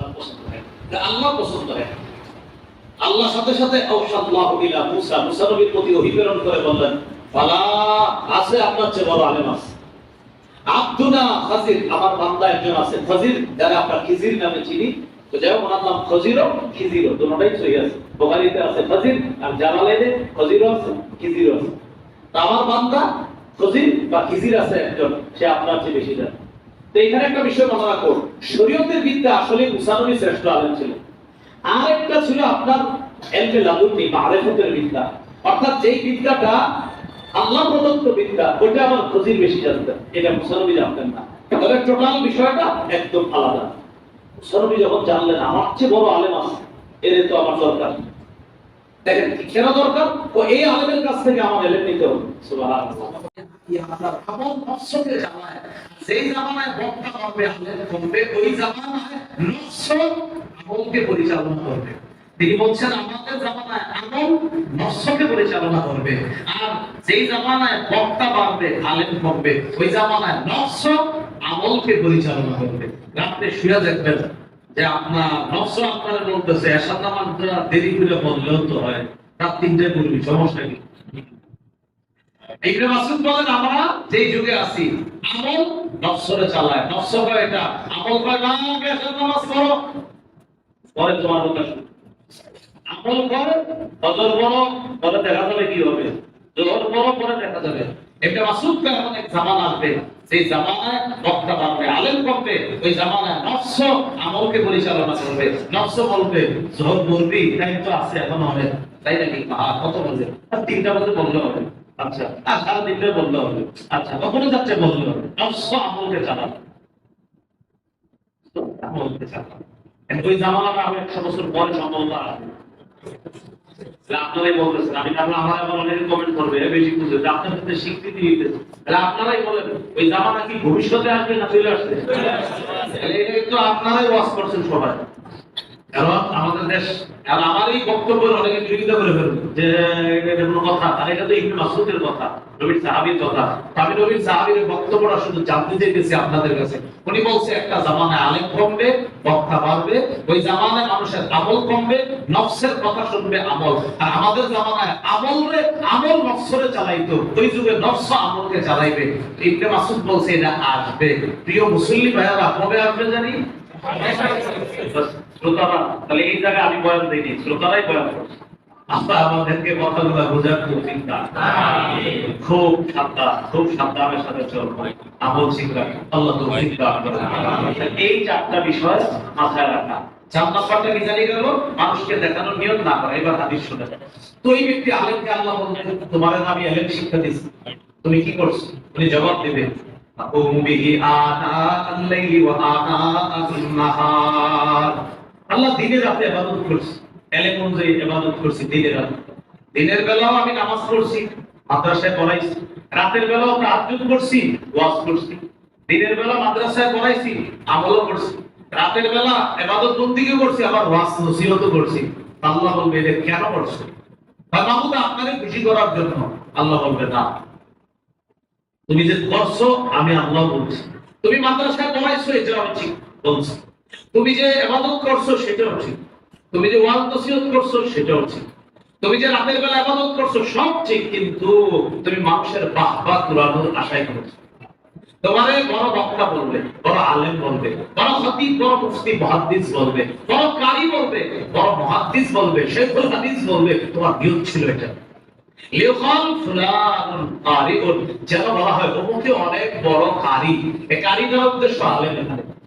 আল্লাহ পছন্দ হয়। না। আল্লাহর সাথে সাথে মুসা। মুসা নবীর প্রতি করে বললেন ফালা আছে আপনার চেয়ে বড় আলেম আছে। আব্দুনা খাজির, আমার বান্দা একজন আছে। খাজির, যারা আমরা খিজির নামে চিনি। তো যাই হোক, ওনার নাম সহি আছে। আছে খাজির, আর আছে আছে। আমার বান্দা খজির বা খিজির আছে একজন, সে আপনার চেয়ে বেশি জানে। তো একটা বিষয় মনে রাখো শরীয়তের বিদ্যা আসলে মুসানবী শ্রেষ্ঠ আলেম ছিল। আর একটা ছিল আপনার এলমে লাদুন্নি মারেফতের বিদ্যা। অর্থাৎ যেই বিদ্যাটা আল্লাহ প্রদত্ত বিদ্যা, ওইটা আমার খজির বেশি জানতেন। এটা মুসানবী জানতেন না। তবে টোটাল বিষয়টা একদম আলাদা। মুসানবী যখন জানলেন, আমার চেয়ে বড় আলেম আছে, এদের তো আমার দরকার দেখেন কেন দরকার? ও এই আলেমের কাছ থেকে আমার এলেম নিতে হবে। আপনার জামানায় বক্তা কমবে। ওই জামানায় আমলকে পরিচালনা করবে। তিনি বলছেন, আমাদের জামানায় আমল পরিচালনা করবে। আর যেই জামানায় বক্তা বাড়বে আলেম কমবে, ওই জামানায় আমলকে পরিচালনা করবে। রাত্রে শুয়ে দেখবেন যে আপনার দেরি করে বললেও তো হয়। রাত তিনটায় করবি সমস্যা কি? ইবনে মাসুদ বলেন, আমরা যেই যুগে আছি, আমল নফসরে চালায়। নফস কয় এটা। আমল কয় না নামাজ পরে তোমার আমল পরে দেখা যাবে কি হবে। জোহর পরে দেখা যাবে। মাসুদ এমন এক জামানা আসবে। সেই জামানায় বাড়বে আলেম ওই জামানায় নফস আমলকে পরিচালনা করবে। নফস বলবে, জোহর বলবি, টাইম তো আছে, এখনও হবে। তাই নাকি? কত বলবে তিনটা বাজে বললে হবে। আচ্ছা সারা হবে। আচ্ছা কখনো যাচ্ছে হবে। নফস আমলকে চালাবে আমলকে চালাবে ওই আমি একশো বছর পরে সম্ভবত আপনারাই বলতেছেন, আমি আমার কমেন্ট করবে বেশি আপনার সাথে স্বীকৃতি দিতেছে। তাহলে আপনারাই বলেন, ওই জামানা কি ভবিষ্যতে আসবে না চলে আসছে আপনারাই ওয়াজ করছেন সবাই। কারণ আমাদের দেশ আর আমার এই বক্তব্যের অনেকে বিরোধিতা করে ফেলবে। যে এটা কোনো কথা আর এটা তো ইবনে মাসউদের কথা, নবীর সাহাবীর কথা। আমি নবীর সাহাবীর বক্তব্যটা শুধু জানতে চাইতেছি আপনাদের কাছে। উনি বলছে, একটা জামানায় আলেম কমবে, বক্তা বাড়বে। ওই জামানায় মানুষের আমল কমবে, নফসের কথা শুনবে আমল। আর আমাদের জামানায় আমল আমল নফসরে চালাইতো। ওই যুগে নফস আমলকে চালাইবে। ইবনে মাসউদ বলছে, এটা আসবে। প্রিয় মুসল্লি ভাইয়ারা, কবে আসবে জানি? শ্রোতারা, তাহলে এই জায়গায় আমি বয়ান দিইনি শ্রোতারাই বয়ান করছে। আমরা আমাদেরকে কথাগুলো বোঝার খুব চিন্তা। খুব সাবধান, খুব সাবধানের সাথে চলবো। আমল শিখরা আল্লাহ তো এই চারটা বিষয় মাথায় রাখা। চার নাম্বারটা কি গেল? মানুষকে দেখানোর নিয়ম না করা, এবার হাদিস শুনে তো এই ব্যক্তি আলেমকে আল্লাহ বললেন তোমার আমি এলেম শিক্ষা দিচ্ছি তুমি কি করছ? উনি জবাব দেবে। أقوم به آناء الليل وآناء النهار আল্লাহ দিনের রাতে ইবাদত করছি এলেম অনুযায়ী ইবাদত করছি দিনের রাতে দিনের বেলাও আমি নামাজ পড়ছি মাদ্রাসায় পড়াইছি রাতের বেলাও তাহাজ্জুদ করছি ওয়াজ করছি দিনের বেলা মাদ্রাসায় পড়াইছি আমলও করছি রাতের বেলা ইবাদত বন্দিকে করছি আবার ওয়াজ নসিহতও করছি আল্লাহ বলবে এটা কেন করছো ভাই মাহমুদ আপনাকে খুশি করার জন্য আল্লাহ বলবে না তুমি যে করছ আমি আল্লাহ বলছি। তুমি মাদ্রাসায় পড়াইছো এটাও ঠিক বলছি। তুমি যে ইবাদত করছ, সেটাও ঠিক। তুমি যে ওয়াজ নসিহত করছ, সেটাও ঠিক। তুমি যে রাতের বেলা ইবাদত করছ, সব ঠিক, কিন্তু তুমি মানুষের বাহবা কুরানোর আশায় করছ। তোমারে বড় বক্তা বলবে, বড় আলেম বলবে, বড় খতিব, বড় মুফতি, মুহাদ্দিস বলবে, বড় কারি বলবে, বড় মুহাদ্দিস বলবে, শেখুল হাদিস বলবে, তোমার নিয়ত ছিল এটা। কারিউন যেন বলা হয় অমুকে অনেক বড় কারি এই কারিটার উদ্দেশ্য আলেম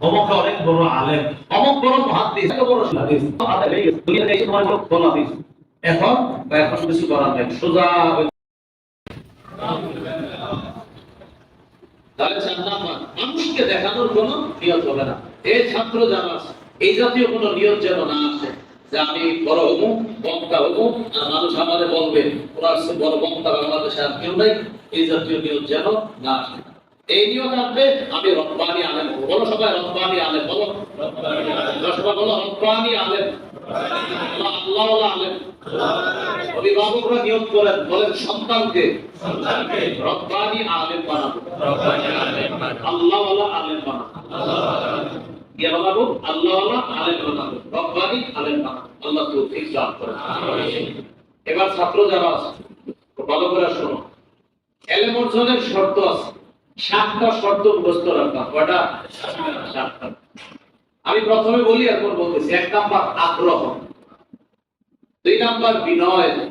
অমুকে অনেক বড় আলেম অমুক বড় মুহাদ্দিস এত বড় এই হাদিস এখন এখন কিছু নাই সোজা তাহলে মানুষকে দেখানোর কোন নিয়ত হবে না এই ছাত্র যারা এই জাতীয় কোন নিয়ত যেন না আসে যে আমি বড় অমুক বক্তা অমুক আর মানুষ আমাদের বলবে ওরা বড় বক্তা বাংলাদেশে আর কেউ নাই এই জাতীয় নিয়ত যেন না এই নিয়ত আসবে আমি রব্বানি আলেম বলো সবাই রব্বানি আলেম বলো। সবাই বলো রব্বানি আলেম। আল্লাহ আল্লাহ আলেম। অভিভাবকরা নিয়োগ করেন বলেন সন্তানকে। রব্বানি আলেম বানাবো। আল্লাহ আলেম বানাবো। আমি প্রথমে বলি এখন বলতেছি। এক নাম্বার আগ্রহ। দুই নাম্বার বিনয়।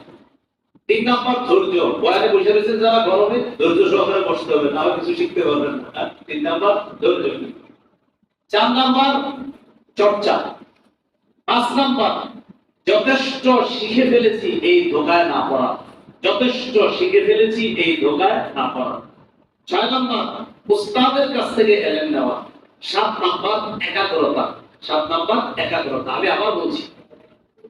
তিন নাম্বার ধৈর্য। বয়ানে বসে রয়েছেন যারা, গরমে ধৈর্য সহকারে বসতে হবে, তাহলে কিছু শিখতে পারবেন না? তিন নাম্বার ধৈর্য। চার নাম্বার চর্চা। পাঁচ নাম্বার, যথেষ্ট শিখে ফেলেছি এই ধোকায় না পড়া। যথেষ্ট শিখে ফেলেছি এই ধোকায় না পড়া। ছয় নাম্বার, উস্তাদের কাছ থেকে এলেন নেওয়া। সাত নাম্বার একাগ্রতা। সাত নাম্বার একাগ্রতা। আমি আবার বলছি,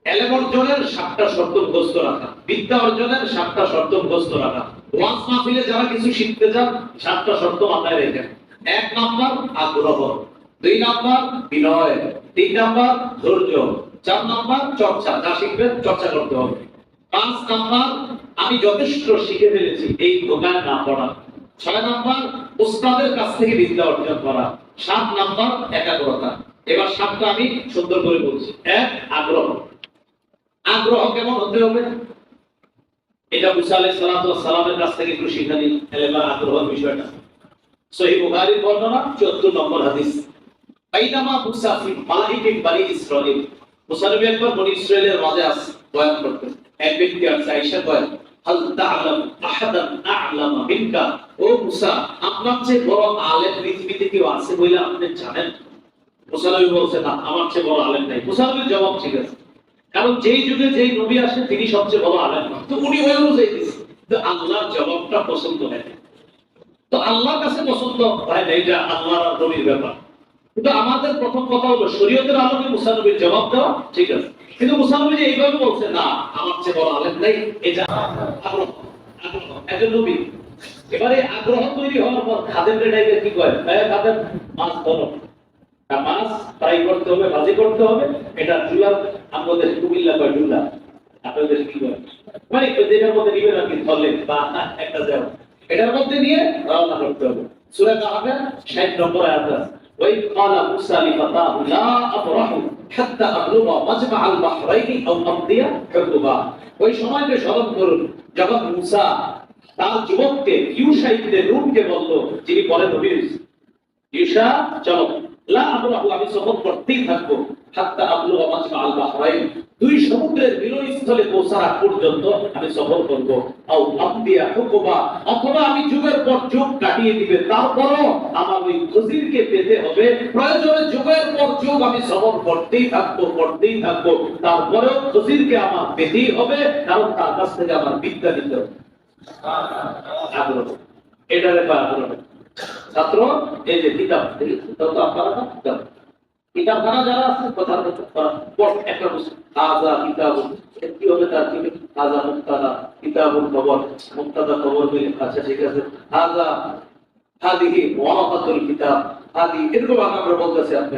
এলেম অর্জনের সাতটা শর্ত মুখস্থ রাখা। বিদ্যা অর্জনের সাতটা শর্ত মুখস্থ রাখা। ওয়াজ মাহফিলে যারা কিছু শিখতে চান, সাতটা শর্ত মাথায় রেখেন এক নাম্বার, আগ্রহ। দুই নাম্বার বিনয়, তিন নাম্বার ধৈর্য, চার নাম্বার চর্চা, যা শিখবেন চর্চা করতে হবে। পাঁচ নাম্বার, আমি যথেষ্ট শিখে ফেলেছি এই দোকান না পড়া। ছয় নাম্বার, উস্তাদের কাছ থেকে বিদ্যা অর্জন করা। সাত নাম্বার, একাগ্রতা। এবার সাতটা আমি সুন্দর করে বলছি। এক, আগ্রহ। আগ্রহ কেমন হতে হবে? এটা মুসা আলাইহিস সালাতু সালামের কাছ থেকে একটু শিখে এলেমার আগ্রহের বিষয়টা। বুখারীর বর্ণনা 14 নম্বর হাদিস। বাইনামা মুসা ফি মালাইকিন বানি ইসরাইল। মুসা নবী একবার বনি ইসরাইলের মাঝে আস বয়ান করতেন। এক ব্যক্তি আছে আয়েশা বলেন হাল তা'লাম আহাদান আ'লামা মিনকা? ও মুসা, আপনার চেয়ে বড় আলেম পৃথিবীতে কেউ আছে বলে আপনি জানেন? মুসা বলছে, না, আমার চেয়ে বড় আলেম নাই। মুসা জবাব ঠিক আছে। কারণ যেই যুগে যেই নবী আসে, তিনি সবচেয়ে বড় আলেম তো উনি অনুযায়ী দিয়েছে তো আল্লাহর জবাবটা পছন্দ হয় তো আল্লাহর কাছে পছন্দ হয় না এটা আল্লাহর নবীর ব্যাপার। কিন্তু আমাদের প্রথম কথা হলো, শরীয়তের আলোকে মুসা নবীর জবাব দেওয়া ঠিক আছে। কিন্তু মুসা নবী যে এইভাবে বলছে, না, আমার চেয়ে বড় আলেম নাই এটা আগ্রহ নবী। এবারে আগ্রহ তৈরি হওয়ার পর কি মাছ ধরো। মাছ ফ্রাই করতে হবে, ভাজি করতে হবে। এটা আমাদের কুমিল্লা কয় চুলা আপনাদের কি করে মানে যেটার মধ্যে নিবেন আর বা একটা দেওয়া এটার মধ্যে নিয়ে রওনা করতে হবে। 60 নম্বর আয়াত আছে। ওই قال موسى لفتاه لا ابرح حتى ابلغ مجمع البحرين او امضي حقبا ওই সময়কে স্মরণ করুন যখন মুসা তার যুবককে ইউসাইতে রূপকে বলল যিনি পরে নবী হয়েছে ঈশা চলো আমি সফর করতেই থাকব। দুই সমুদ্রের মিলনস্থলে পৌঁছার পর্যন্ত আমি সফর অথবা আমি যুগের পর যুগ কাটিয়ে দিবে। তারপরও আমার ওই খজিরকে পেতে হবে। প্রয়োজনে যুগের পর যুগ আমি সফর করতেই থাকব করতেই থাকব। তারপরেও খজিরকে আমার পেতেই হবে, কারণ তার কাছ থেকে আমার বিদ্যা নিতে হবে। আগ্রহ। এটারে বা আগ্রহ। ছাত্র, এই যে কিতাব তো আপনারা কিতাব। কিতাবখানা যারা আছে কথা একটা বস্তু। আজা কিতাব কি হবে তার কি আজা মুক্তাদা, কিতাবুল খবর মুক্তাদা খবর মিলে আচ্ছা ঠিক আছে? আজা হাদিহি ওয়ারাকাতুল কিতাব। হাদি, এরকম আমরা বলতেছি আপনি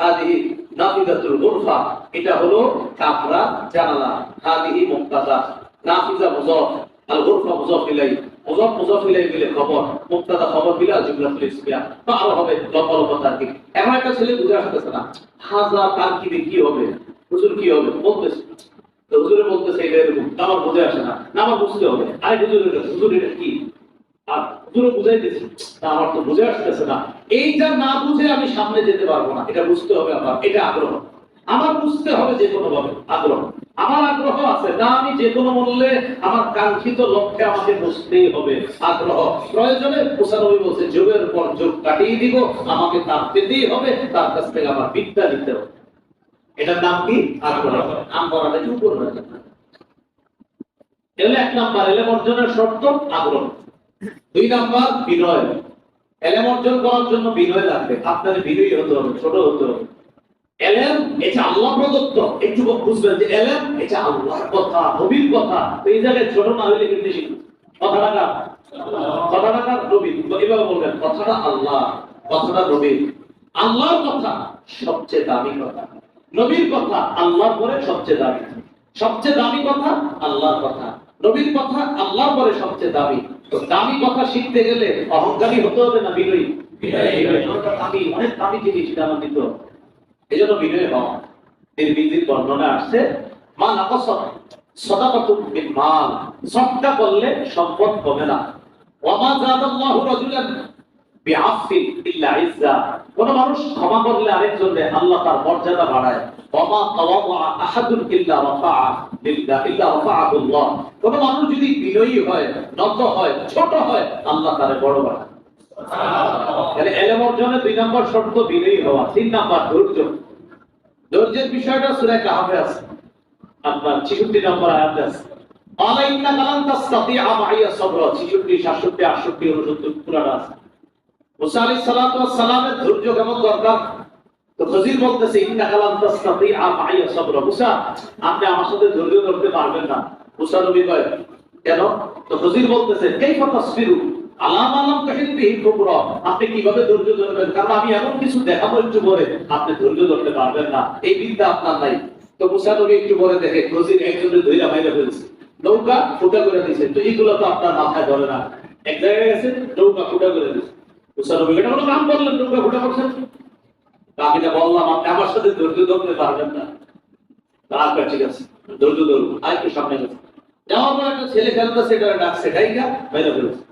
হাদিহি নাফিদাতুল গুরফা। এটা হলো কাপড়া জানালা। হাদিহি মুক্তাদা। নাফিজা মুজাফ, আল গুরফা মুজাফ ইলাইহি। মুজাফ মুজাফ ইলাইহি মিলে খবর, মুক্তাদা খবর মিলে জুমলাতুল ইসমিয়া বা আরও হবে লম্বা লম্বা তারকিব। এখন একটা ছেলে বুঝে আসতেছে না। হাজা তারকিবে কি কি হবে? হুজুর কি হবে? বলতেছে। তো হুজুরে বলতেছে এটা এরকম আমার বুঝে আসে না। না আমার বুঝতে হবে। আরে হুজুর এটা হুজুর এটা কি? আর হুজুরে বুঝাইতেছে, তা আমার তো বুঝে আসতেছে না। এইটা না বুঝে আমি সামনে যেতে পারব না। এটা বুঝতে হবে আমার। এটা আগ্রহ। আমার বুঝতে হবে যে কোনো ভাবে, আগ্রহ। আমার আগ্রহ আছে না আমি যে কোনো মূল্যে আমার কাঙ্ক্ষিত লক্ষ্যে আমাকে বুঝতেই হবে আগ্রহ। প্রয়োজনে বলছে, যুগের পর যুগ কাটিয়ে দিব, আমাকে তার পেতেই হবে, তার কাছ থেকে আমার বিদ্যা নিতে হবে। এটার নাম কি? আগ্রহ নাম করাটা কি উপর এলে এক নাম্বার এলেম অর্জনের শর্ত আগ্রহ। দুই নাম্বার, বিনয়। এলেম অর্জন করার জন্য বিনয় লাগবে। আপনার বিনয়ী হতে হবে, ছোট হতে হবে। এলেম এটা আল্লাহ প্রদত্ত। একটু বুঝবেন যে এলেম এটা আল্লাহর কথা নবীর কথা। এই জায়গায় ছোট না হইলে কিন্তু কথাটা কার? কথাটা কার? নবী এভাবে বলবেন কথাটা আল্লাহ কথাটা নবীর। আল্লাহর কথা সবচেয়ে দামি কথা। নবীর কথা আল্লাহর পরে সবচেয়ে দামি। সবচেয়ে দামি কথা আল্লাহর কথা। নবীর কথা আল্লাহর পরে সবচেয়ে দামি। তো দামি কথা শিখতে গেলে অহংকারী হতে হবে না বিনয়ী? আমি অনেক দামি জিনিস আমার দিত এই বর্ণনা আসছে মাল সম্পদ কমে না। ইল্লা ইজ্জা, কোন মানুষ ক্ষমা করলে আরেকজনকে আল্লাহ তার মর্যাদা বাড়ায়। ওয়ামা তাওয়াদা আহাদুন ইল্লা রাফা'a লিল্লাহ ইল্লা কোন মানুষ যদি বিনয়ী হয়, নত হয়, ছোট হয়, আল্লাহ তারে বড় বাড়ায় ধৈর্য। ধৈর্যের বিষয়টা সূরা কাহাফে আছে, আপনার 66 নম্বর আয়াতে আছে। আলা ইন্না কালান তাসতাতিআ মাইয়া সাবরা 66 67 68 69 পুরাটা আছে। মুসা আলাইহিস সালাতু সালামের ধৈর্য কেমন দরকার? বলতেছে আপনি আমার সাথে ধৈর্য ধরতে পারবেন না। কেন? তো বলতেছে আলাম আলাম কাহিন কুবরা আপনি কীভাবে ধৈর্য ধরবেন? কারণ আমি এমন কিছু দেখাবো একটু পরে। আপনি ধৈর্য ধরতে পারবেন না। এই বিদ্যা আপনার নাই। তো মুসা নবী একটু পরে দেখে খজির একজনের ধৈর্য বাইরে ফেলছে। নৌকা ফুটা করে দিয়েছে। তো এইগুলো তো আপনার মাথায় ধরে না। এক জায়গায় গেছে, নৌকা ফুটা করে দিয়েছে। মুসা নবী এটা নৌকা ফুটা করছেন? আমি যা বললাম, আপনি আমার সাথে ধৈর্য ধরতে পারবেন না। আচ্ছা ঠিক আছে? ধৈর্য ধরুন। আর একটু সামনে গেছে। যাওয়ার পর একটা ছেলে খেলতেছে এটা ডাকছে গাইকা বাইরে ফেলছে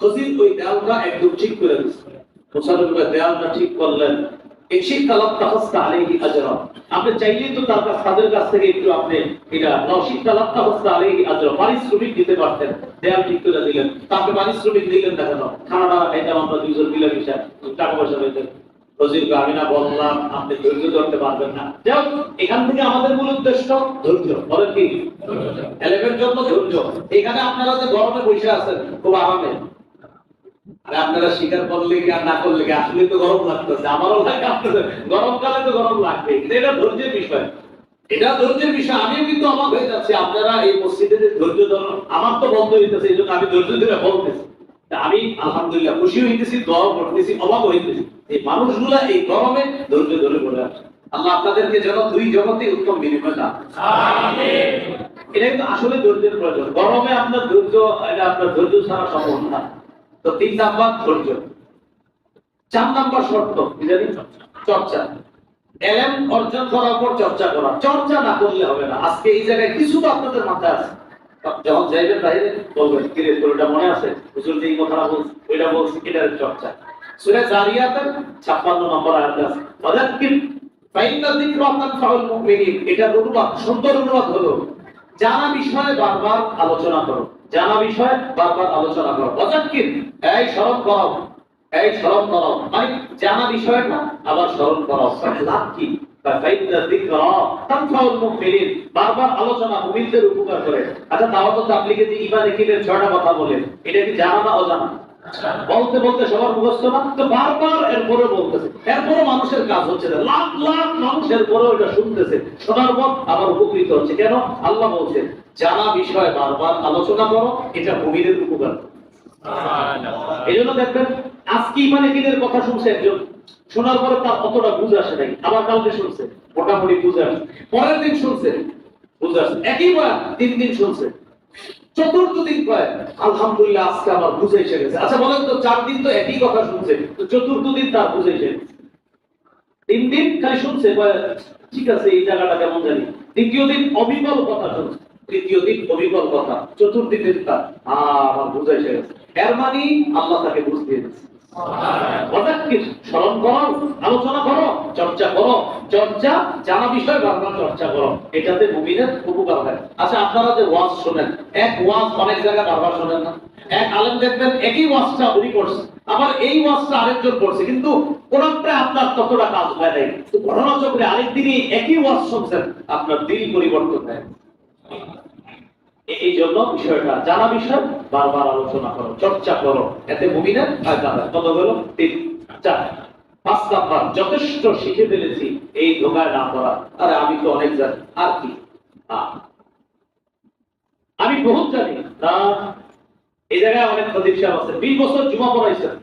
খজির ওই দেয়ালটা একদম ঠিক করে দিচ্ছে দেয়ালটা ঠিক করলেন। এসে কালাম তাহস্তা আলাইহি আজরা। আপনি চাইলেই তো তার কাছ তাদের কাছ থেকে একটু আপনি এটা নশিক কালাম তাহস্তা আলাইহি আজরা। পারিশ্রমিক দিতে পারতেন। দেয়াল ঠিক করে দিলেন। তাকে পারিশ্রমিক দিলেন খানা খাইতাম আমরা দুইজন মিলে মিশা টাকা পয়সা পেতেন রজির আমি না বললাম আপনি ধৈর্য ধরতে পারবেন না। যাও এখান থেকে আমাদের মূল উদ্দেশ্য ধৈর্য। বলেন কি? এলেভের জন্য ধৈর্য। এখানে আপনারা যে গরমে বসে আছেন খুব আরামে। আর আপনারা স্বীকার করলে কি আর না করলে কি? আসলে তো গরম লাগতেছে। আমারও লাগে আপনাদের গরমকালে তো গরম লাগবে। কিন্তু এটা ধৈর্যের বিষয়। এটা ধৈর্যের বিষয়। আমিও কিন্তু অবাক হয়ে যাচ্ছি। আপনারা এই মসজিদে যে ধৈর্য ধরুন আমার তো বন্ধ হইতেছে এই জন্য আমি ধৈর্য ধরে বলতেছি। আমি আলহামদুলিল্লাহ খুশি হইতেছি দোয়া করতেছি অবাক হইতেছি। এই মানুষগুলা এই গরমে ধৈর্য ধরে বলে আছে আল্লাহ আপনাদেরকে যেন দুই জগতে উত্তম বিনিময় দান এটা কিন্তু আসলে ধৈর্যের প্রয়োজন। গরমে আপনার ধৈর্য এটা আপনার ধৈর্য ছাড়া সম্ভব না। তো তিন নাম্বার ধৈর্য। চার নাম্বার শর্ত, কি জানি? চর্চা। এলএম অর্জন করার পর চর্চা করা। চর্চা না করলে হবে না। আজকে এই জায়গায় কিছু তো আপনাদের মাথায় আছে। যখন যাইবেন বলবেন, কি রে, তোর এটা মনে আছে? হুজুর যে কথাটা ওইটা এটার চর্চা। সূরা 56 নম্বর আয়াত আছে। ওয়াদাক্কির মুমিনিন। এটা অনুবাদ সুন্দর অনুবাদ হলো জানা বিষয়ে বারবার আলোচনা করো। জানা বিষয়, বারবার আলোচনা করো। ওয়াদাক্কির এই স্মরণ করো। এই স্মরণ করো। মানে জানা বিষয়টা আবার স্মরণ করো লাভ কি? আলোচনা উপকার করে। আচ্ছা তাও তো আপনি যে ঈমান দেখিলেন ছয়টা কথা বলেন? এটা কি জানা না অজানা? বলতে বলতে সবার মুখস্থ না তো বারবার এরপরে বলতেছে। এরপরে মানুষের কাজ হচ্ছে না। লাখ লাখ মানুষ এরপরে ওটা শুনতেছে। শোনার পর আবার উপকৃত হচ্ছে। কেন? আল্লাহ বলছে জানা বিষয় বারবার আলোচনা করো এটা মুমিনের উপকার। এই জন্য দেখবেন আজকে ইমানে দিনের কথা শুনছে একজন? শোনার পরে তার অতটা বুঝে আসে নাই। আবার কালকে শুনছে মোটামুটি বুঝে আসে। পরের দিন শুনছে বুঝে আসে। একই বার তিন দিন শুনছে। চতুর্থ দিন কয়? আলহামদুলিল্লাহ আজকে আমার বুঝে এসে গেছে। আচ্ছা বলেন তো চার দিন তো একই কথা শুনছে তো চতুর্থ দিন তার বুঝে এসে তিন দিন খালি শুনছে ঠিক আছে এই জায়গাটা কেমন জানি। দ্বিতীয় দিন অবিকল কথা শুনছে। তৃতীয় দিন অবিকল কথা। চতুর্থ দিন তার আমার বুঝে এসে গেছে। এর মানে আল্লাহ তাকে বুঝ দিয়ে ওয়াদাক্কির, স্মরণ করো, আলোচনা করো, চর্চা করো। চর্চা, জানা বিষয় বারবার চর্চা করো। এটাতে মুমিনের উপকার হয়। আচ্ছা আপনারা যে ওয়াজ শোনেন, এক ওয়াজ অনেক জায়গায় বারবার শোনেন না। এক আলেম দেখবেন, একই ওয়াজটা উনি করছে, আবার এই ওয়াজটা আরেকজন করছে, কিন্তু কোরআনটা আপনার ততটা কাজ হয় নাই। ঘটনা চক্রে আরেকদিনই একই ওয়াজ শুনছেন, আপনার দিল পরিবর্তন হয়। এই জন্য বিষয়টা, জানা বিষয়, বারবার আলোচনা করো, চর্চা করো। এতে মুমিনের ফায়দা হয়। কত হলো? তিন। চার। পাঁচ নাম্বার, যথেষ্ট শিখে ফেলেছি এই ধোকায় না করা আরে আমি তো অনেক জানি। আর কি? আমি বহুত জানি। না, এই জায়গায় অনেক খদিব সাহেব আছে। বিশ বছর জুমা পড়াইছেন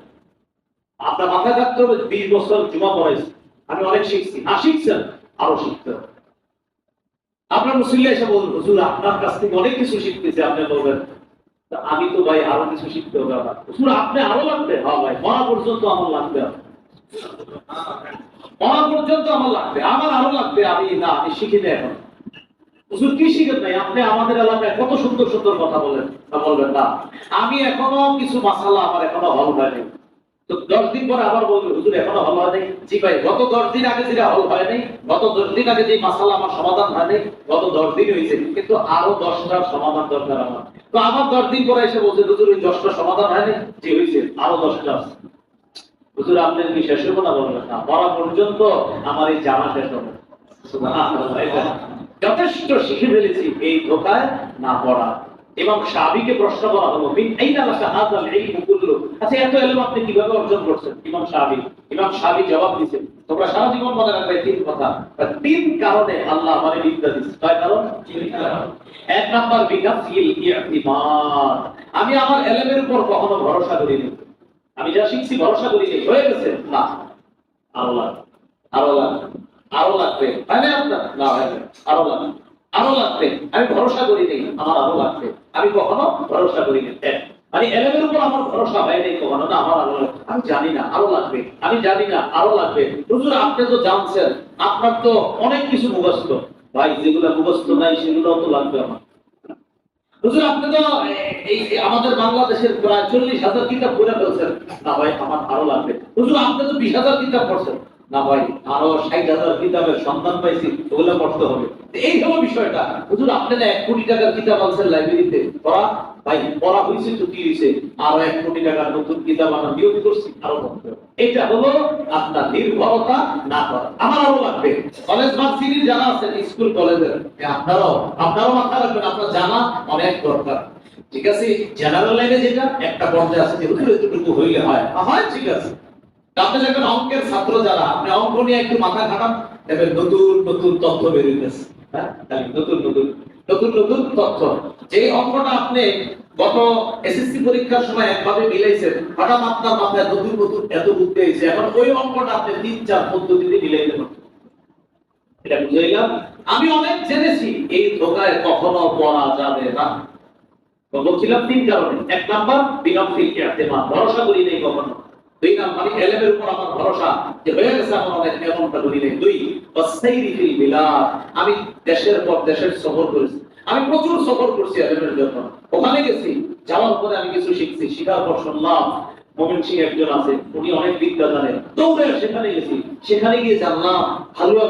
আপনার মাথায় থাকতে হবে বিশ বছর জুমা পড়াইছেন আমি অনেক শিখছি। না শিখছেন, আরও শিখতে হবে। আপনার মুসলিম এসে বলুন হুজুর, আপনার কাছ থেকে অনেক কিছু শিখতেছে। আপনি বলবেন আমি তো ভাই আরও কিছু শিখতে হবে আমার। হুজুর, আপনি আরও লাগবে? হ্যাঁ ভাই, মরা পর্যন্ত আমার লাগবে। মরা পর্যন্ত আমার লাগবে, আমার আরও লাগবে। আমি না, আমি শিখি না এখন। হুজুর, কি শিখেন নাই? আপনি আমাদের এলাকায় কত সুন্দর সুন্দর কথা বলেন। বলবেন, না, আমি এখনও কিছু মাসালা আমার এখনও হল হয়নি। তো দশ দিন পরে আবার বলবে, হুজুর, এখনও হল হয় নাই। জি ভাই, গত দশ দিন আগে যেটা হল, হয় নাই। গত দশ দিন আগে যে আমার সমাধান হয় নাই, গত দশ দিন হয়েছে। কিন্তু আরও দশটার সমাধান দরকার আমার। তো আবার দশ দিন পরে এসে বলছে, হুজুর, ওই সমাধান হয়নি জি, হয়েছে। আরও দশটা হুজুর কি শেষ হব না বলবেন? না মরা পর্যন্ত আমার এই জামা শেষ হবে। যথেষ্ট শিখে ফেলেছি এই ধোকায় না পড়া। এবং সাবিকে প্রশ্ন করা হলো, মিন আইনা লাকা হাযাল ইলমু কুল্লু আচ্ছা এত ইলম আপনি কীভাবে অর্জন করছেন ইমাম সাহাবী ইমাম সাহাবী জবাব দিয়েছেন, তোমরা সারা জীবন মনে রাখবে তিন কথা। তিন কারণে আল্লাহ আমারে বিদ্যা দিয়েছে। কয় কারণ? এক নাম্বার বিনাফিল ইতিমাদ। আমি আমার এলেমের উপর কখনো ভরসা করিনি। আমি যা শিখছি ভরসা করিনি হয়ে গেছে? না। আল্লাহ আরও লাগবে আরও লাগবে। হয় না আপনার? না, হয় না। আরও লাগবে আরও লাগবে। আমি ভরসা করি নেই আমার আরও লাগবে। আমি কখনো ভরসা করি না এক, মানে এলেমের উপর আমার ভরসা হয় নাই কখনো না আমার আরও। আমি জানি না আরও লাগবে। আমি জানি না আরও লাগবে। হুজুর আপনি তো জানছেন আপনার তো অনেক কিছু মুখস্থ। ভাই যেগুলো মুখস্থ নাই সেগুলো তো লাগবে আমার। হুজুর আপনি তো এই আমাদের বাংলাদেশের প্রায় চল্লিশ হাজার কিতাব পড়ে ফেলছেন। না ভাই আমার আরও লাগবে। হুজুর আপনি তো বিশ হাজার কিতাব পড়ছেন। না ভাই আরও ষাট হাজার কিতাবের সন্ধান পাইছি, ওগুলো পড়তে হবে। এই হলো বিষয়টা। হুজুর, আপনি না এক কোটি টাকার কিতাব আনছেন লাইব্রেরিতে পড়া? ভাই, পড়া হয়েছে তো কি হয়েছে আরও এক কোটি টাকার নতুন কিতাব আমরা নিয়োগ করছি, আরও এটা হলো আপনার নির্ভরতা না করা। আমার আরও লাগবে। কলেজ আছেন, স্কুল, কলেজের আপনারাও আপনারাও মাথা রাখবেন, আপনার জানা অনেক দরকার। ঠিক আছে? জেনারেল লাইনে যেটা, একটা পর্যায়ে আছে হইলে হয়। হয়, ঠিক আছে। অঙ্কের ছাত্র যারা, আপনি অঙ্ক নিয়ে একটু মাথা খাটান দেখবেন নতুন নতুন তথ্য হ্যাঁ? নতুন নতুন নতুন নতুন তথ্য। অঙ্কটা আপনি গত এসএসসি পরীক্ষার সময় একভাবে মিলাইছেন, হঠাৎ আপনার মাথায় নতুন নতুন এত বুদ্ধি হয়েছে। এখন ওই অঙ্কটা আপনি তিন, চার পদ্ধতিতে মিলাইতে পারবেন। এটা বুঝাইলাম? আমি অনেক জেনেছি, এই ধোকায় কখনো পড়া যাবে না। বলছিলাম তিন কারণে। এক নাম্বার বিনফিল ইহতিমাদ ভরসা করি নেই কখনো। দুই নাম্বার এলেমের উপর আমার ভরসা যে হয়ে গেছে অনেক এমনটা নেই দুই অস্থায়ী বিলাদ আমি দেশের পর দেশের সফর করেছি। আমি প্রচুর সফর করছি এলেমের জন্য। ওখানে গেছি, যাওয়ার পরে আমি কিছু শিখছি, শিখার পর শুনলাম মোমিন সিং একজন আছে, উনি অনেক বিদ্যা জানেন। দৌড়ে সেখানে গেছি। সেখানে গিয়ে জানলাম, হালুয়া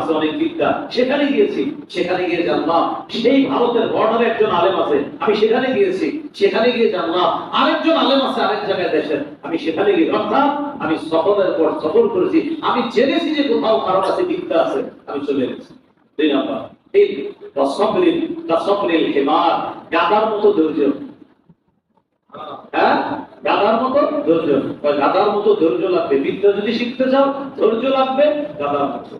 আছে অনেক বিদ্যা। সেখানে গিয়েছি, সেখানে গিয়ে জানলাম, সেই ভারতের বর্ডারে একজন আলেম আছে। আমি সেখানে গিয়েছি, সেখানে গিয়ে জানলাম, আরেকজন আলেম আছে আরেক জায়গায় দেশের। আমি সেখানে গিয়ে, অর্থাৎ আমি সফরের পর সফর করেছি। আমি জেনেছি যে কোথাও কারণ আছে বিদ্যা আছে, আমি চলে গেছি। দুই তসবরিল হিমার, গাদার মতো ধৈর্য। হ্যাঁ? গাধার মতো ধৈর্য গাধার মতো ধৈর্য লাগবে। বিদ্যা যদি শিখতে চাও, ধৈর্য লাগবে গাধার মতো।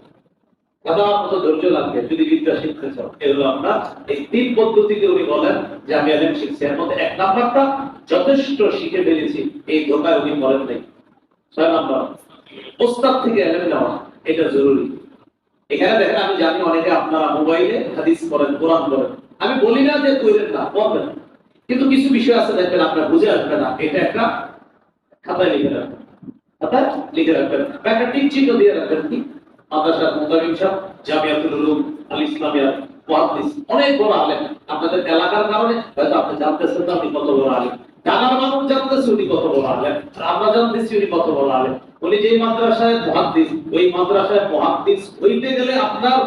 গাধার মতো ধৈর্য লাগবে যদি বিদ্যা শিখতে চাও। এগুলো আমরা এই তিন পদ্ধতিতে উনি বলেন যে আমি এলেন শিখছি। এর মধ্যে এক নাম্বারটা যথেষ্ট শিখে ফেলেছি। এই ধোকায় উনি বলেন নাই। ছয় নাম্বার, ওস্তাদ থেকে এলেন নেওয়া, এটা জরুরি। এখানে দেখেন, আমি জানি অনেকে আপনারা মোবাইলে হাদিস করেন কোরআন করেন আমি বলি না যে কইরেন না, পড়বেন। কিন্তু কিছু বিষয় আছে দেখবেন, আপনার বুঝে আসবে না। এটা একটা খাতায় লিখে রাখবেন। লিখে রাখবেন। একটা টিক চিহ্ন দিয়ে রাখবেন কি? মাদ্রাসা মুতাবিম সাহেব, জামিয়াতুল উলুম, আল ইসলামিয়া, মুহাদ্দিস, অনেক বড় আলেম। আপনাদের এলাকার কারণে হয়তো আপনি জানতেছেন না, আপনি কত বড় আলেম। জানার মানুষ জানতেছে, উনি কত বড় আলেম। আর আমরা জানতেছি, উনি কত বড় আলেম। উনি যেই মাদ্রাসায় মুহাদ্দিস, ওই মাদ্রাসায় মুহাদ্দিস হইতে গেলে আপনার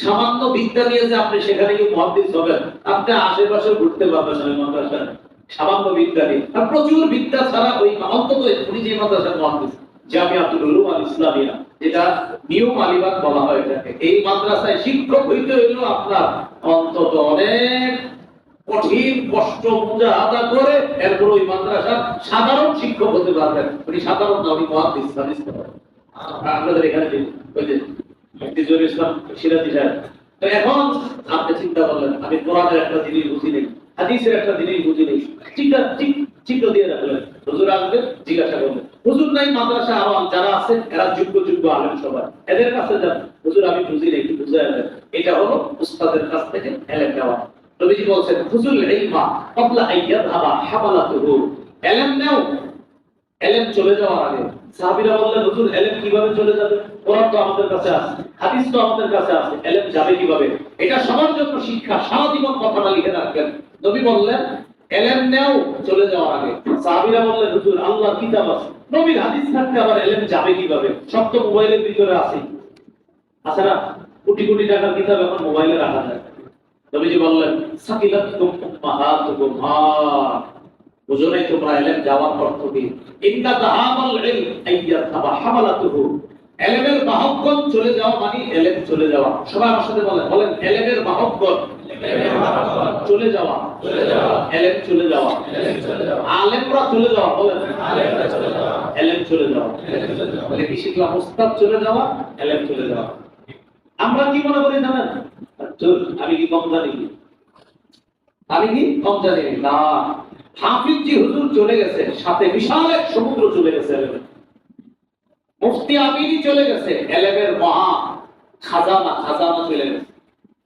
সামান্য বিদ্যা যে আপনি সেখানে গিয়ে মহাদিস হবেন, আপনি আশেপাশে ঘুরতে পারবেন ওই মাদ্রাসায়। সামান্য বিদ্যা নিয়ে আর প্রচুর বিদ্যা ছাড়া ওই অন্তত উনি যে মাদ্রাসার মহাদিস উলুম আল ইসলামিয়া যেটা বলা হয় এটাকে, এই মাদ্রাসায় শিক্ষক হইতে হইলেও আপনার অন্তত অনেক কঠিন কষ্ট মুজাহাদা করে এরপর ওই মাদ্রাসার সাধারণ শিক্ষক হতে পারবেন। উনি সাধারণ উনি মহাদিস আপনাদের এখানে মুফতিজুল ইসলাম সিরাজি সাহেব। এখন আপনি চিন্তা করলেন, আমি কোরআনের একটা জিনিস বুঝি নেই, হাদিসের একটা জিনিস বুঝি নেই। চিন্তা ঠিক দিয়ে রাখলেন। হুজুর আসবে, জিজ্ঞাসা করবেন হুজুর নাই, মাদ্রাসা আরও যারা আছে, এরা যোগ্য যোগ্য আলেম সবাই। এদের কাছে যান। হুজুর, আমি বুঝি নেই, একটু বুঝে আসবেন এটা হলো উস্তাদের কাছ থেকে এলেম নেওয়া। নবীজি বলছেন, হুজুর ইলমা ক্বাবলা আইয়াযহাবা হামালাতুহু। এলেম নাও এলেম চলে যাওয়ার আগে সাহাবীরা বললেন, হুজুর, এলেম কীভাবে চলে যাবে? কোরআন তো আমাদের কাছে আছে, হাদিস তো আমাদের কাছে আছে, এলেম যাবে কীভাবে? এটা সবার জন্য শিক্ষা সারা জীবন কথাটা লিখে রাখবেন। নবী বললেন, এলেম নেও চলে যাওয়ার আগে। সাহাবীরা বললেন, হুজুর, আল্লাহর কিতাব আছে। নবীর হাদিস থাকতে আবার এলেম যাবে কীভাবে? সব তো মোবাইলের ভিতরে আছে। আছে না, কোটি কোটি টাকার কিতাব এখন মোবাইলে রাখা যায়। নবীজি বললেন, সাকিলাতুকুম উম্মাহাতুকুম, হা। বুঝো নাই তোমরা এলেম যাওয়ার অর্থ কি ইন্না যাহাবাল ইলম আইয়াথাবা হামালাতুহু। এলেমের বাহকগণ চলে যাওয়া মানে এলেম চলে যাওয়া। সবাই আমার সাথে বলেন বলেন, এলেমের বাহকগণ চলে যাওয়া। এলেম চলে যাওয়া। আলেমরা চলে যাওয়া, বলেন। এলেম চলে যাওয়া। মানে কি শিখলাম? উস্তাদ চলে যাওয়া, এলেম চলে যাওয়া। আমরা কি মনে করি জানেন? আমি কি কম জানি? আমি কি কম জানি? না। হাফিজ হুজুর চলে গেছে সাথে বিশাল এক সমুদ্র চলে গেছে মুফতি আমিনি চলে গেছে, এলেমের মহা খাজানা খাজানা চলে গেছে।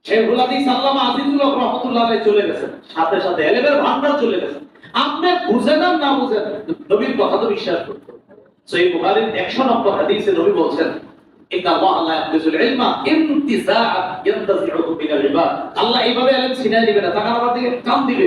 শেখুল হাদিস আল্লামা আজিজুল রহমাতুল্লাহ চলে গেছে সাথে সাথে এলেমের ভান্ডার চলে গেছে। আপনি বুঝেন না বুঝেন, নবীর কথা তো বিশ্বাস করতে। সহিহ বুখারীর 100 নম্বর হাদিসে নবী বলছেন, ইন্না আল্লাহ এইভাবে ইলম ছিনাই দিবে না তাকার আমার দিকে কাম দিবে।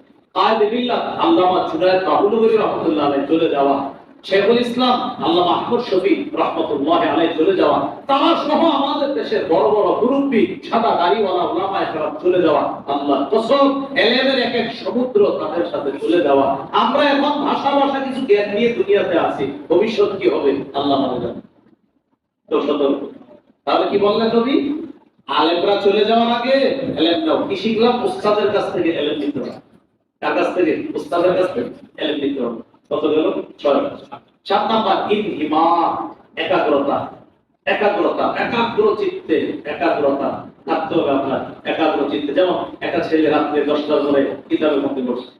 ভাষা ভাষা কিছু নিয়ে দুনিয়াতে আছি। ভবিষ্যৎ কি হবে? আল্লাহ তাহলে কি বললেন নবী? আলেমরা চলে যাওয়ার আগে কি শিখলাম? কাছ থেকে হবে। কার কাছ থেকে? উস্তাদের কাছ থেকে? এলেম নিতে হবে। কত গেল? ছয় সাত নাম্বার ইনহিমা একাগ্রতা। একাগ্রতা একাগ্র চিত্তে একাগ্রতা। থাকতে হবে আপনার একাগ্র চিত্তে যেমন একটা ছেলে রাত্রে দশটার পরে কিতাবের মধ্যে বসছে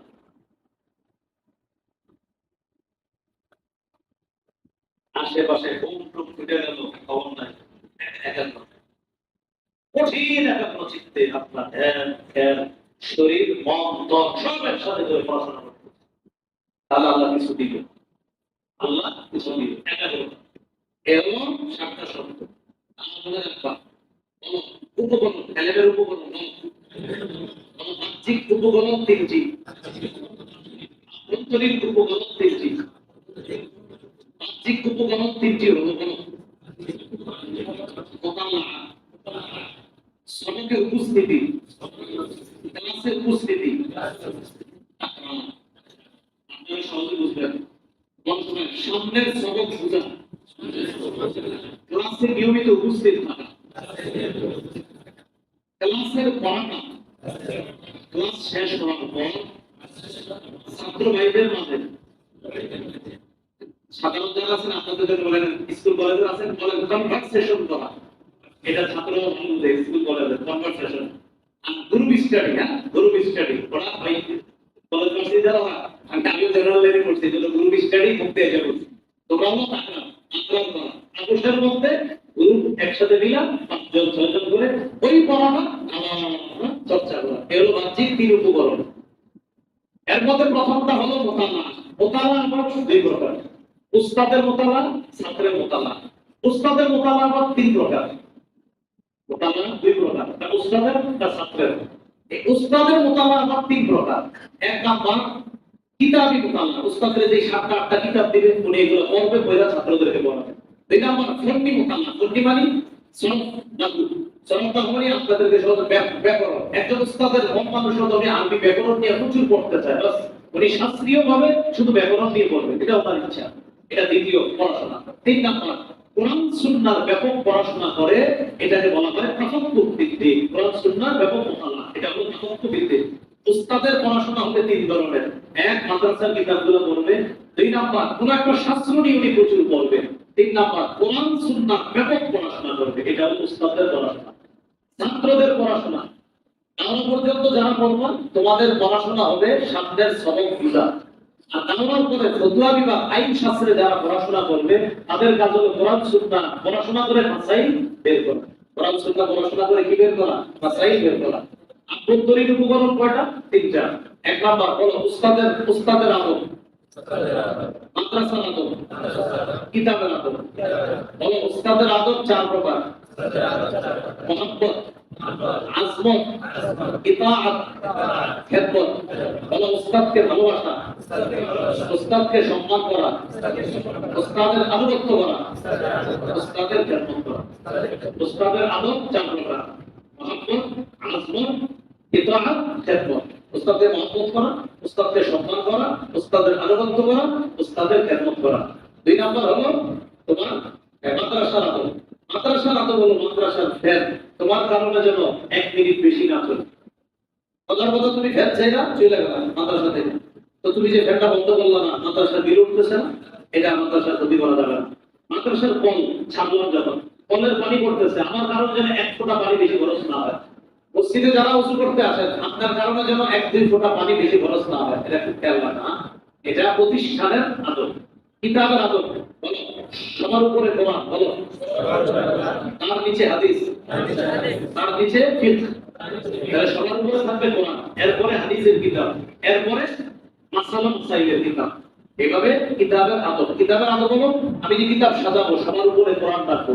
আশেপাশে কোন টুক ফুটে গেল, খবর নাই। একাগ্র কঠিন একাগ্র চিত্তে আপনার ধ্যান ধ্যান। শরীর মন তন সব একসাথে করে পড়াশোনা করতে তাহলে আল্লাহ কিছু দিবে। আল্লাহ কিছু একাগ্রতা এবং সাতটা শব্দ। রাখবা বলো, উপকরণ এলেমের উপকরণ বাহ্যিক উপকরণ তিনটি। আভ্যন্তরীণ উপকরণ তিনটি। বাহ্যিক উপকরণ তিনটি। মোকাল্লা শ্রমিকের উপস্থিতি ক্লাসের উপস্থিতি আপনারা সহজে বুঝবেন বর্তমানে সামনের সবক বোঝা ক্লাসে নিয়মিত উপস্থিত থাকা। ক্লাসের পড়াটা। ক্লাস শেষ হওয়ার পর ছাত্র ভাইদের মাঝে। সাধারণ যারা আছেন, আপনাদের জন্য বলেন, স্কুল কলেজের আছেন, বলেন কনভার্সেশন করা। এটা ছাত্র স্কুল কলেজের কনভার্সেশন আর গ্রুপ স্টাডি হ্যাঁ? গ্রুপ স্টাডি পড়া ভাই কলেজ ভার্সিটি যারা আমি আমিও জেনারেল লাইনে গ্রুপ স্টাডি করতে তোমরাও তাকরাম আক্রাম করা আপোষের মধ্যে গ্রুপ একসাথে নিলাম পাঁচজন, ছয়জন করে ওই পড়াটা আবার চর্চা করা। এগুলো বাহ্যিক তিন উপকরণ। এর মধ্যে প্রথমটা হলো মোতালা মোতালা আবার দুই প্রকার। উস্তাদের মোতালা ছাত্রের মোতালা উস্তাদের মোতালা আবার তিন প্রকার। মোতালা দুই প্রকার। তা উস্তাদের তা ছাত্রের। এই উস্তাদের মোতালা আবার তিন প্রকার। এক নাম্বার কিতাবই মোতাল্লা উস্তাদের যে সাতটা, আটটা কিতাব দিবে উনি এগুলো পড়বে, পড়া ছাত্রদেরকে পড়াবে দুই নাম্বার ফন্ডি মোতাল্লা ফন্ডি মানে শুধু ব্যাকরণ নিয়ে পড়বে এটা ওনার ইচ্ছা। এটা দ্বিতীয় পড়াশোনা। তিন নাম্বার, কোরআন সুন্নাহর ব্যাপক পড়াশোনা করে, এটাকে বলা হয় তাফাক্কুর ভিত্তিক কোরআন সুন্নাহর ব্যাপক মোতালা এটা হলো উস্তাদের পড়াশোনা হবে তিন ধরনের। এক, মাদ্রাসার কিতাবগুলো পড়বে। দুই নাম্বার, কোন একটা শাস্ত্র নিয়ে উনি প্রচুর পড়বেন। তিন নাম্বার, কোরআন সুন্নাহ ব্যাপক পড়াশোনা করবে। এটা হলো উস্তাদের পড়াশোনা। ছাত্রদের পড়াশোনা। এখনও পর্যন্ত যারা পড়ব, তোমাদের পড়াশোনা হবে সামনের সবক বিভাগ। আর তারপর পরে ফতুয়া বিভাগ, আইন শাস্ত্রে যারা পড়াশোনা করবে, তাদের কাজ হলো কোরআন সুন্নাহ পড়াশোনা করে মাসাইল বের করা। কোরআন সুন্নাহ পড়াশোনা করে কি বের করা? মাসাইল বের করা। আভ্যন্তরীণ উপকরণ কয়টা? তিনটা। এক নাম্বার হলো উস্তাদের উস্তাদের আদব। মাদ্রাসার আদব। কিতাবের আদব। হলো উস্তাদের আদব চার প্রকার। মহব্বত আজমত ইতাআত খেদমত। বলো উস্তাদকে ভালোবাসা। উস্তাদকে সম্মান করা। উস্তাদের আনুগত্য করা। উস্তাদের খেদমত করা। উস্তাদের আদব চার প্রকার। মহব্বত আজমত ইতাআত খেদমত। উস্তাদের মহব্বত করা উস্তাদকে সম্মান করা উস্তাদের আনুগত্য করা, উস্তাদের খেদমত করা। দুই নাম্বার হলো তোমার মাদ্রাসার আদব। মাদ্রাসার আদব হলো মাদ্রাসার ফ্যান তোমার কারণে যেন এক মিনিট বেশি না চলে। কথার কথা তুমি ফ্যান চাই না চলে গেল মাদ্রাসা থেকে। তো তুমি যে ফ্যানটা বন্ধ করল না, মাদ্রাসার বিল উঠতেছে না, এটা মাদ্রাসার ক্ষতি করা যাবে না। মাদ্রাসার কল ছাড়লাম যখন কলের পানি পড়তেছে, আমার কারণে যেন এক ফোঁটা পানি বেশি খরচ না হয়। মসজিদে যারা উঁচু করতে আসেন, আপনার কারণে যেন এক দুই ফোঁটা পানি বেশি খরচ না হয়। এটা খুব খেয়াল রাখা? এটা প্রতিষ্ঠানের আদব কিতাবের বলো, সবার উপরে কোরআন বলো। তার নিচে হাদিস। তার নিচে সবার উপরে থাকবে এরপরে হাদিসের কিতাব। এরপরে কিতাব। এভাবে কিতাবের আদব কিতাবের হলো, আমি যে কিতাব সাজাবো, সবার উপরে কোরআন রাখব।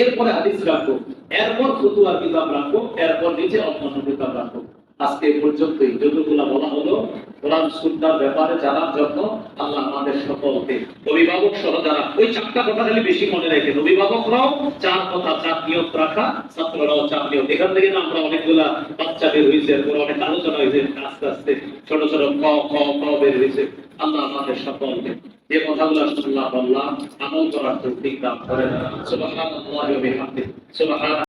এরপরে হাদিস রাখব। এরপর ফতুয়ার কিতাব রাখব, এরপর নিচে অন্যান্য কিতাব রাখব। আজকে পর্যন্তই। যতগুলা বলা হলো, কোরআন সুন্নার ব্যাপারে জানার জন্য আল্লাহ আমাদের সকলকে অভিভাবক সহ যারা, ওই চারটা কথা খালি বেশি মনে রাখেন অভিভাবকরাও চার কথা, চার নিয়োগ রাখা, ছাত্ররাও চার নিয়ত। এখান থেকে না আমরা অনেকগুলা বাচ্চা বের হয়েছে এরপর অনেক আলোচনা হয়েছে আস্তে আস্তে ছোট ছোট ক খ ক বের হয়েছে আল্লাহ আমাদের সকলকে যে কথাগুলো বললাম আমল করার তৌফিক দান করেন। সুবহানাল্লাহি ওয়া